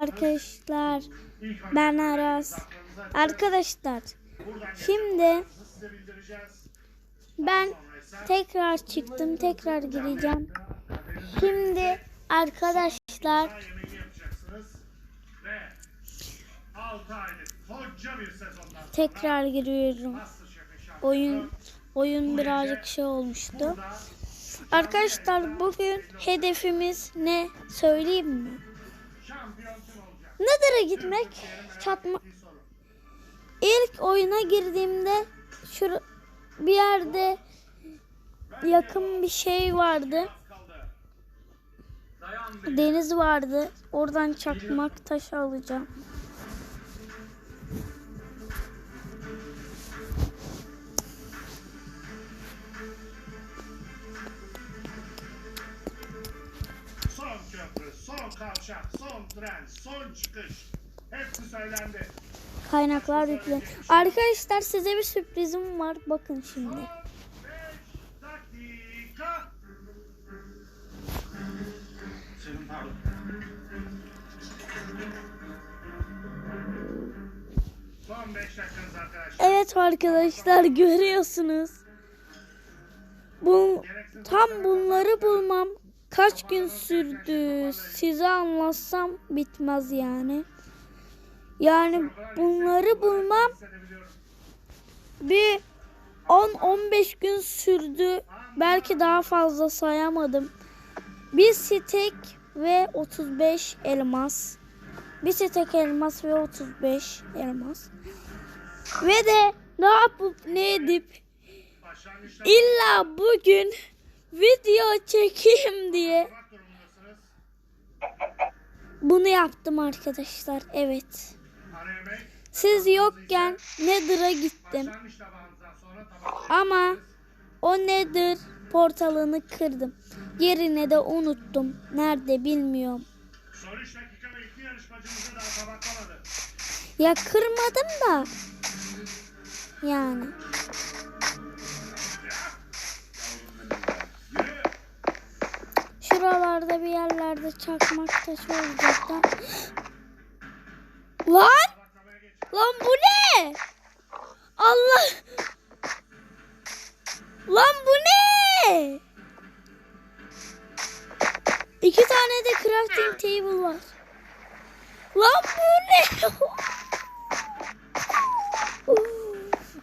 Arkadaşlar ben Aras. Arkadaşlar şimdi ben tekrar çıktım tekrar gireceğim. Şimdi arkadaşlar yemeği yapacaksınız ve 6 aylık koca bir sezondan tekrar giriyorum. Oyun oyun birazcık şey olmuştu. Arkadaşlar bugün hedefimiz ne söyleyeyim mi? Nether'a gitmek çatma. İlk oyuna girdiğimde şur bir yerde yakın bir şey vardı. Deniz vardı. Oradan çakmak taşı alacağım. Son köprü, son kavşak, tren, son çıkış. Hepsi söylendi. Kaynaklar yüklü. Arkadaşlar size bir sürprizim var. Bakın şimdi. 5 dakika. Senin pardon. Son 5 dakikanız arkadaşlar. Evet arkadaşlar görüyorsunuz. Bu tam bunları bulmam kaç gün sürdü size anlatsam bitmez yani. Yani bunları bulmam bir 10-15 gün sürdü. Belki daha fazla sayamadım. Bir stek ve 35 elmas. Bir stek elmas ve 35 elmas. Ve de ne yapıp ne edip illa bugün video çekeyim diye bunu yaptım arkadaşlar. Evet. Siz yokken Nether'a gittim. Ama o nedir portalını kırdım. Yerine de unuttum. Nerede bilmiyorum. Son 3 dakika ve iki yarışmacımıza daha tabaklamadı. Ya kırmadım da. Yani. Şuralarda bir yerlerde çakmak taşı olacak da. Lan! Lan bu ne? Allah! Lan bu ne? İki tane de crafting table var. Lan bu ne?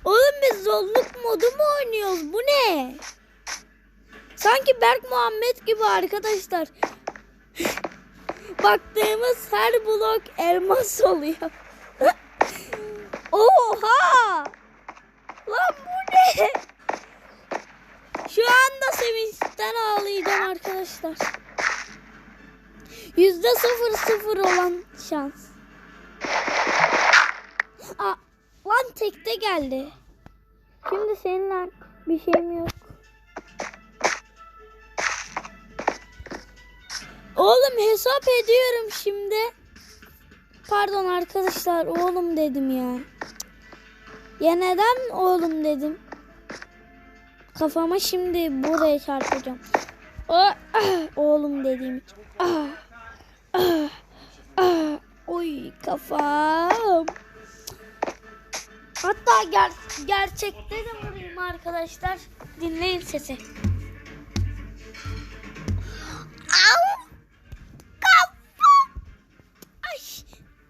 Oğlum biz zorluk modu mu oynuyoruz? Bu ne? Sanki Berk Muhammed gibi arkadaşlar. Baktığımız her blok elmas oluyor. Oha! Lan bu ne? Şu anda sevinçten ağlayacağım arkadaşlar. Yüzde sıfır sıfır olan şans. Aa, lan tekte geldi. Şimdi seninle bir şeyim yok. Oğlum hesap ediyorum şimdi. Pardon arkadaşlar oğlum dedim ya. Ya neden oğlum dedim? Kafama şimdi buraya çarpacağım. Ah, oğlum dediğim ah, ah. Oy kafam. Hatta ger gerçekte de vurayım arkadaşlar. Dinleyin sesi.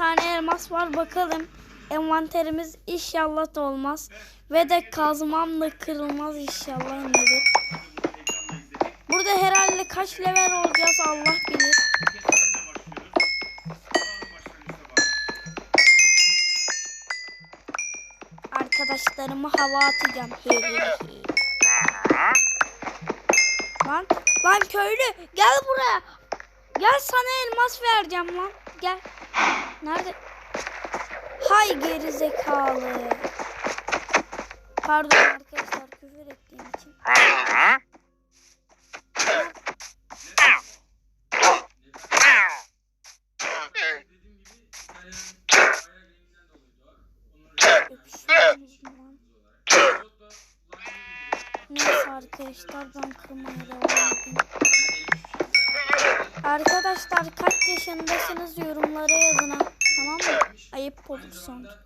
tane elmas var. Bakalım envanterimiz inşallah da olmaz. Ve de kazmamla kırılmaz inşallah nedir. Burada herhalde kaç level olacağız Allah bilir. Arkadaşlarıma hava atacağım. He he he. Lan lan köylü gel buraya. Gel sana elmas vereceğim lan. Gel. Nerede? Hay geri zekalı. Pardon arkadaşlar küfür ettiğim için. Neyse arkadaşlar ben kırmaya devam edeyim. Arkadaşlar kaç yaşındasınız yorumlara yazın. Tamam mı? Ayıp olur sonra.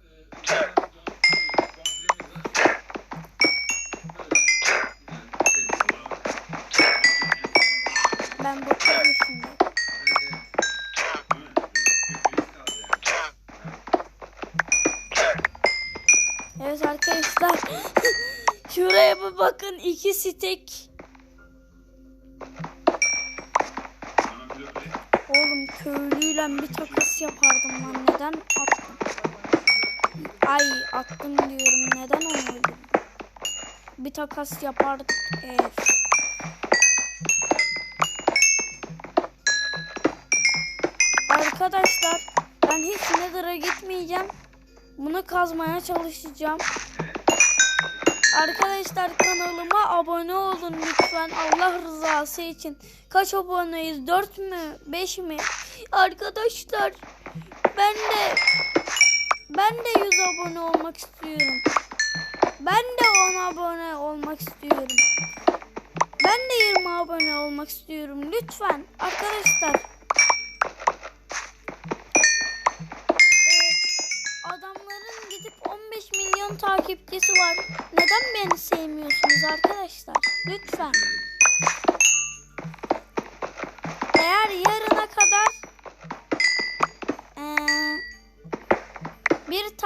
Ben 9 yaşındayım. Evet arkadaşlar. Şuraya bir bakın. iki stek. Köylüyle bir takas yapardım lan. Neden attım? Ay attım diyorum. Neden onu? Bir takas yapardık. Evet. Arkadaşlar ben hiç Nether'a gitmeyeceğim. Bunu kazmaya çalışacağım. Arkadaşlar kanalıma abone olun lütfen Allah rızası için. Kaç aboneyiz? 4 mü? 5 mi? Arkadaşlar ben de ben de 100 abone olmak istiyorum. Ben de 10 abone olmak istiyorum. Ben de 20 abone olmak istiyorum. Lütfen arkadaşlar. Ee, adamların gidip 15 milyon takipçisi var. Neden beni sevmiyorsunuz arkadaşlar? Lütfen. Eğer yarına kadar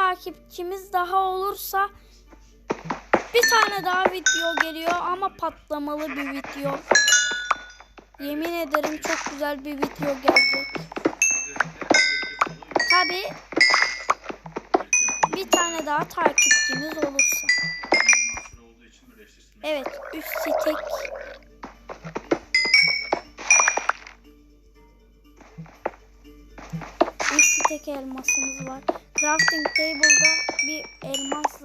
takipçimiz daha olursa bir tane daha video geliyor ama patlamalı bir video. Yemin ederim çok güzel bir video gelecek. Tabi bir tane daha takipçimiz olursa. Evet, üst stek. Üst stek elmasımız var. Crafting table'da bir elmas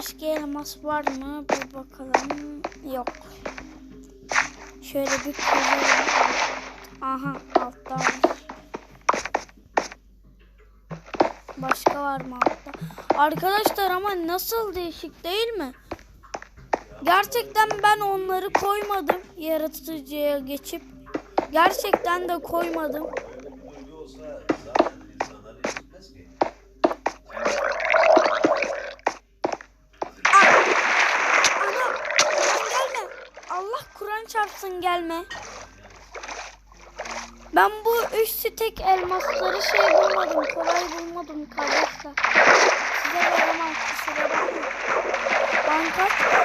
Başka elmas var mı? Bir bakalım. Yok. Şöyle bir kazalım. Aha altta var. Başka var mı altta? Arkadaşlar ama nasıl değişik değil mi? Gerçekten ben onları koymadım yaratıcıya geçip. Gerçekten de koymadım. Gelme. Ben bu üç stek elmasları şey bulmadım. Kolay bulmadım kardeşler. Size veremem kusura bakmayın. Ben kaç.